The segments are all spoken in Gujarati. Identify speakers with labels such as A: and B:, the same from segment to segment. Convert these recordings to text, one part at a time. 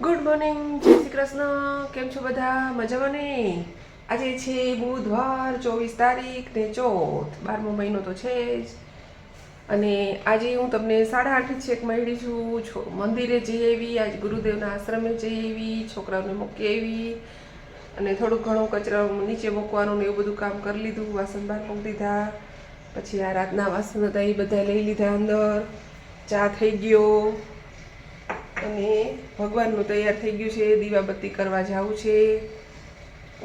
A: ગુડ મોર્નિંગ જય શ્રી કૃષ્ણ. કેમ છો બધા? મજામાં ને? આજે છે બુધવાર, ચોવીસ તારીખ ને ચોથ. બારમો મહિનો તો છે જ. અને આજે હું તમને સાડા આઠ છેક મળી છું. મંદિરે જઈ આવી, આજ ગુરુદેવના આશ્રમે જઈ આવી, છોકરાઓને મૂકી આવી અને થોડું ઘણું કચરો નીચે મૂકવાનું ને એવું બધું કામ કરી લીધું, વાસણ બહાર મૂકી દીધા. પછી આ રાતના વાસણ હતા એ બધા લઈ લીધા અંદર. ચા થઈ ગયો. અને ભગવાનનું તૈયાર થઈ ગયું છે, દીવાબત્તી કરવા જવું છે,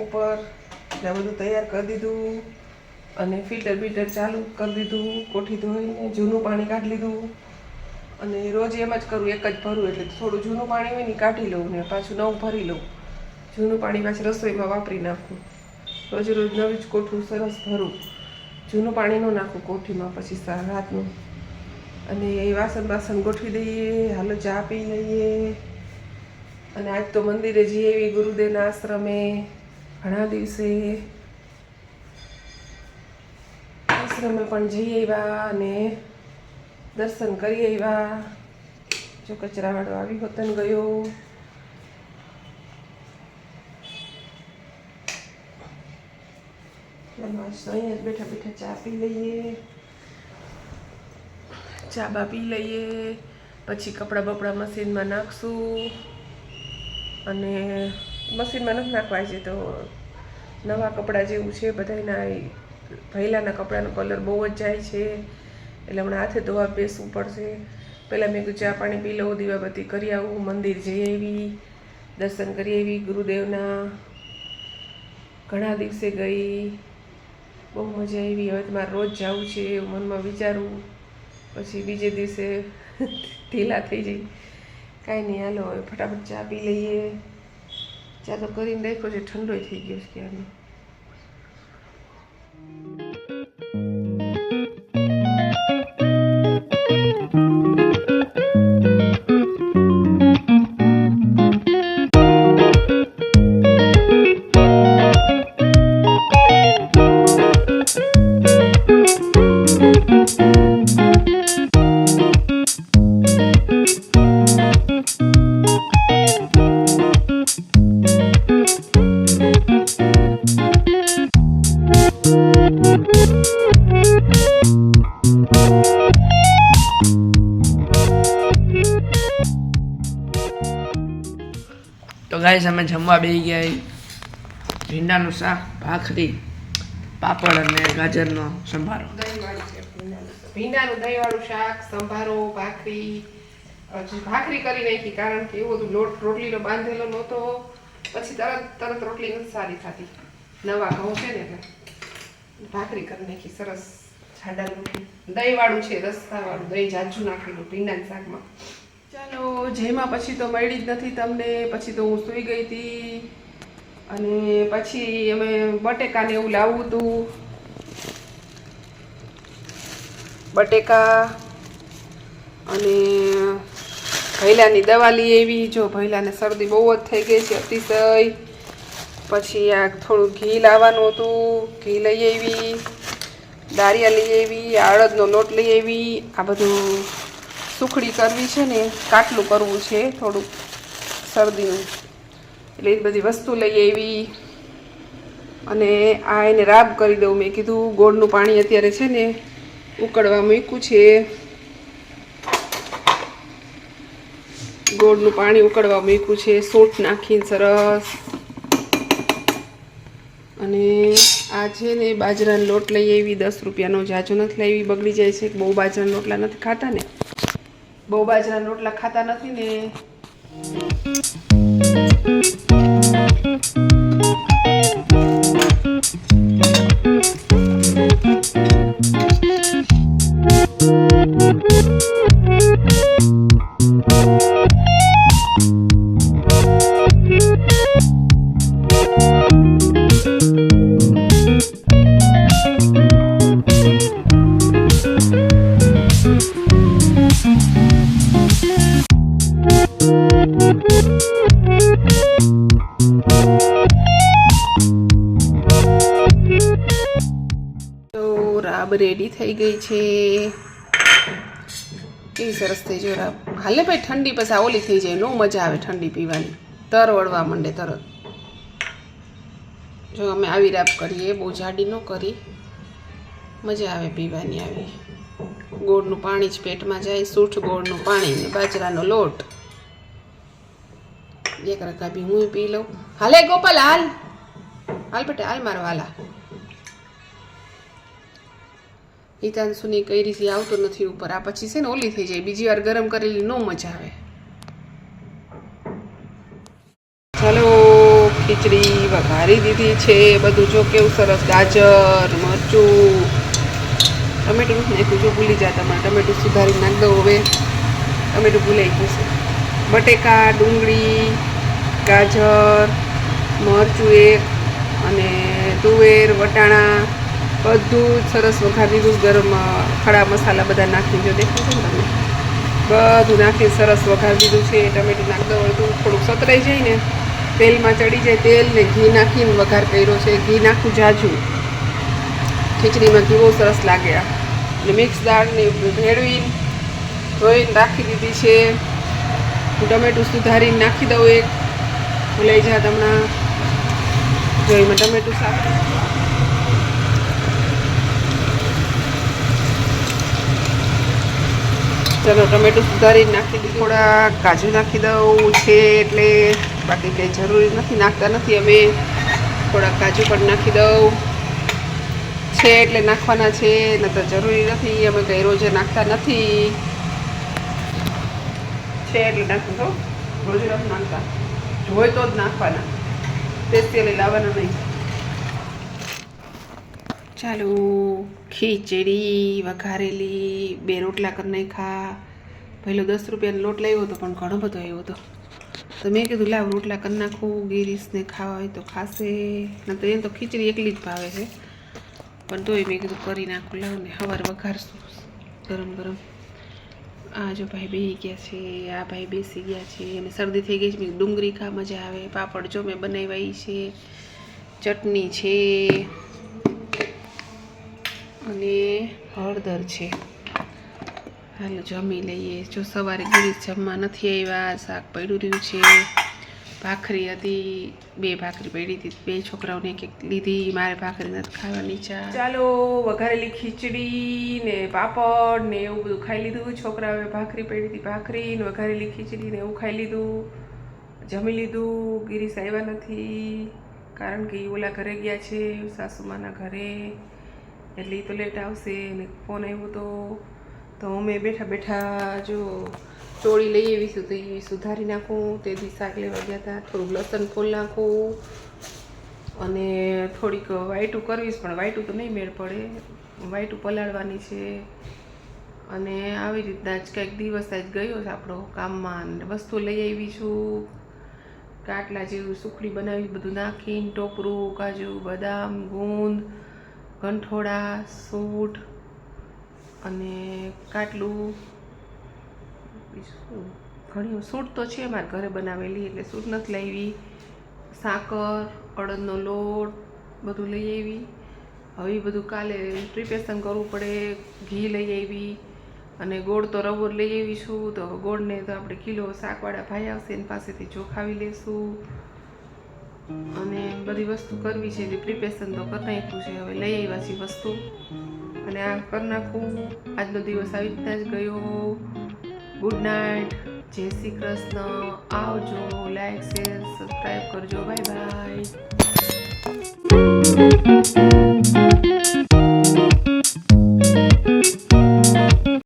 A: ઉપર આ બધું તૈયાર કરી દીધું અને ફિલ્ટર બિલ્ટર ચાલુ કરી દીધું, કોઠી ધોઈને જૂનું પાણી કાઢી લીધું અને રોજ એમ જ કરું, એક જ ભરું એટલે થોડું જૂનું પાણી હોય ને કાઢી લઉં ને પાછું નવું ભરી લઉં. જૂનું પાણી પાછું રસોઈમાં વાપરી નાખું. રોજ રોજ નવી જ કોઠું સરસ ભરું. જૂનું પાણી ન નાખું કોઠીમાં, પછી રાતનું અને વાસણ બાસણ ગોઠવી દઈએ, હાલો ચા પી લઈએ. અને આજ તો મંદિરે જઈએ એવી ગુરુદેવના આશ્રમે ઘણા દિવસે. આશ્રમે પણ જઈ આવ્યા અને દર્શન કરી આવ્યા. જો કચરાવાળો આવી હોતન ગયો. અહીંયા બેઠા બેઠા ચા પી લઈએ. ચા બા પી લઈએ, પછી કપડાં બપડા મશીનમાં નાખશું અને મશીનમાં નથી નાખવા છે તો નવા કપડાં જેવું છે બધાના પહેલાંના કપડાનો કલર બહુ જ જાય છે, એટલે હમણાં હાથે ધોવા બેસવું પડશે. પહેલાં મેં ચા પાણી પી લઉં, દીવાબત્તી કરી આવું, મંદિર જઈ આવી, દર્શન કરી આવી, ગુરુદેવના ઘણા દિવસે ગઈ. બહુ મજા આવી. હવે તો મારે રોજ જવું છે એવું મનમાં વિચારું. પછી બીજે દિવસે ઢીલા થઈ જઈ. કાંઈ નહીં, હાલો, હવે ફટાફટ ચા પી લઈએ. ચા તો કરીને રાખ્યો છે, ઠંડોય થઈ ગયો છે ક્યારનો
B: ગાઈસ, અમે જમવા બેસી ગયા ભીંડાનું શાક, ભાખરી, પાપડ અને ગાજરનો સંભારો.
A: ભીંડાનું દહીંવાળું શાક, સંભારો, ભાખરી ભાખરી કરી નાખી, કારણ કે એવું બધું લોટ રોટલીનો બાંધેલો નહોતો. પછી તરત તરત રોટલી નથી સારી થતી. નવા ઘઉં છે ને ભાખરી કરી નાખી, સરસ રોટલી. દહીંવાળું છે, રસ્તાવાળું. દહીં જાજુ નાખેલું ભીંડાના શાકમાં. ચાલો, જેમાં પછી તો મળી જ નથી તમને, પછી તો હું સૂઈ ગઈ હતી. અને પછી અમે બટેકાને એવું લાવવું હતું. બટેકા અને ભૈલાની દવા લઈ આવી. જો ભૈલાને શરદી બહુ જ થઈ ગઈ છે અતિશય. પછી આ થોડું ઘી લાવવાનું હતું. ઘી લઈ આવી દારિયા લઈ આવી, આળદનો લોટ લઈ આવી. આ બધું સુખડી કરવી છે ને કાટલું કરવું છે થોડુંક શરદીનું. એટલે એ બધી વસ્તુ લઈ આવી અને આ એને રાબ કરી દઉં. મેં કીધું ગોળનું પાણી અત્યારે છે ને ઉકળવા મૂક્યું છે. ગોળનું પાણી ઉકળવા મૂક્યું છે. સોટ નાખીને સરસ. અને આ છે ને બાજરાનો લોટ લઈ આવી. દસ રૂપિયાનો જાજો નથી લઈ બગડી જાય છે. બહુ બાજરાના લોટલા નથી ખાતા ને. બહુ બાજરાના રોટલા ખાતા નથી ને તો રાબ રેડી થઈ ગઈ છે. કેવી સરસ થઈ જો હાલે ભાઈ, ઠંડી પછી ઓલી થઈ જાય, નો મજા આવે ઠંડી પીવાની. તર વળવા માંડે તરત. જો અમે આવી રાબ કરીએ, બહુ જાડી ન કરી. મજા આવે પીવાની આવી. ગોળનું પાણી જ પેટમાં જાય, સૂઠ ગોળનું પાણી ને બાજરાનો લોટ. એક રકા બી હું પી લઉં. હાલે ગોપાલ, હાલ. હાલ બેટા, હાલ મારો હિતાંશુની કઈ રીતે આવતો નથી ઉપર. આ પછી છે ને ઓલી થઈ જાય. બીજી વાર ગરમ કરેલી નો મજા આવે. ચાલો, ખીચડી વઘારી દીધી છે. બધું જો કેવું સરસ. ગાજર, મરચું, ટમેટું નાખ્યું. જો ભૂલી જાય તમારે. ટમેટું સુધારી નાખ દો હવે. ટમેટું ભૂલાઈ ગયું છે. બટેકા, ડુંગળી, ગાજર, મરચું એક અને તુવેર, વટાણા બધું સરસ વઘારી દીધું ગરમ ખડા મસાલા બધા નાખીને જો દેખાશે ને તમે બધું નાખી સરસ વઘારી દીધું છે, ટમેટું નાખ દો અડધું થોડુંક સતરાઈ જાય ને, તેલમાં ચડી જાય તેલ ને ઘી નાખીને વઘાર કર્યો છે. ઘી નાખું જાજુ. ખીચડીમાં ઘી બહુ સરસ લાગે અને મિક્સ દાળને ભેળવીને ધોઈને રાખી દીધી છે. હું ટમેટું સુધારીને નાખી દઉં એક. ભૂલાઈ જાત હમણાં. જોઈમાં ટમેટું શાક ચલો, ટમેટું સુધારી નાખી દીધું થોડા કાજુ નાખી દઉં છે એટલે બાકી કંઈ જરૂરી નથી, નાખતા નથી અમે. થોડા કાજુ પણ નાખી દઉં. છે એટલે નાખવાના છે નતર જરૂરી નથી. અમે કંઈ રોજે નાખતા નથી. છે એટલે નાખું તો રોજે નાખતા. હોય તો જ નાખવાના. સ્પેશિયલી લાવવાના નહીં. ચાલો. ખીચડી, વઘારેલી, બે રોટલા કરી નાખ્યા. પહેલો દસ રૂપિયાનો લોટ લાવ્યો હતો, પણ ઘણો બધો આવ્યો હતો. તો મેં કીધું, લાવ રોટલા કરી નાખું, ગિરીશને ખાવા હોય તો ખાશે. ન તો એને તો ખીચડી એકલી જ ભાવે છે. પણ તોય મેં કીધું, કરી નાખું, લાવ ને સવારે વઘારશું. ગરમ ગરમ. આ જો ભાઈ બેસી ગયા છે, આ ભાઈ બેસી ગયા છે. અને શરદી થઈ ગઈ છે ડુંગળી ખા, મજા આવે. પાપડ જો મેં બનાવ્યા છે, ચટણી છે. અને હળદર છે. હાલો જમી લઈએ. જો સવારે ગિરીશ જમવા નથી આવ્યા શાક પડ્યું રહ્યું છે. ભાખરી હતી, બે ભાખરી પડી હતી. બે છોકરાઓને એક લીધી. મારે ભાખરી નથી ખાવાની ચા. ચાલો, વઘારેલી ખીચડી ને પાપડ ને એવું બધું ખાઈ લીધું. છોકરાઓએ ભાખરી પડી હતી, ભાખરી ને વઘારેલી ખીચડી ને એવું ખાઈ લીધું. જમી લીધું. ગીરીશ આવ્યા નથી. કારણ કે ઓલા ઘરે ગયા છે, સાસુમાના ઘરે. એટલે એ તો લેટ આવશે ને ફોન આવ્યો તો તો અમે બેઠા બેઠા જો ચોળી લઈ આવીશું તો એ સુધારી નાખું, તેથી શાક લેવા ગયા હતા થોડુંક લસણ ફૂલ નાખું અને થોડીક વાઈટું કરવીશ, પણ વાઈટું તો નહીં મેળ પડે. વાઈટું પલાળવાની છે. અને આવી રીતના જ કંઈક દિવસ આજ ગયો છે આપણો કામમાં વસ્તુ લઈ આવી છું કાટલા જેવું સુખડી બનાવી બધું નાખીને, ટોપરું, કાજુ, બદામ, ગુંદ ગંઠોડા, સૂટ અને કાટલું. બીજું ઘણી સૂટ તો છે, મારા ઘરે બનાવેલી એટલે સૂટ નથી લાવી. સાકર, અડદનો લોટ બધું લઈ આવી. હવે બધું કાલે પ્રિપેરેશન કરવું પડે, ઘી લઈ આવી અને ગોળ તો રવો લઈ આવીશું તો ગોળને તો આપણે કિલો શાકવાળા ભાઈ આવશે એની પાસેથી ચોખાવી લેશું. અને બધી વસ્તુ કરવી છે તે પ્રિપેરેશન તો કરી નાખ્યું છે, હવે લઈ આવ્યા છીએ વસ્તુ. અને આ કરી નાખું. આજનો દિવસ આવી રીતના જ ગયો. ગુડ નાઇટ જય શ્રી કૃષ્ણ. આવજો. લાઈક શેર સબસ્ક્રાઈબ કરજો. Bye bye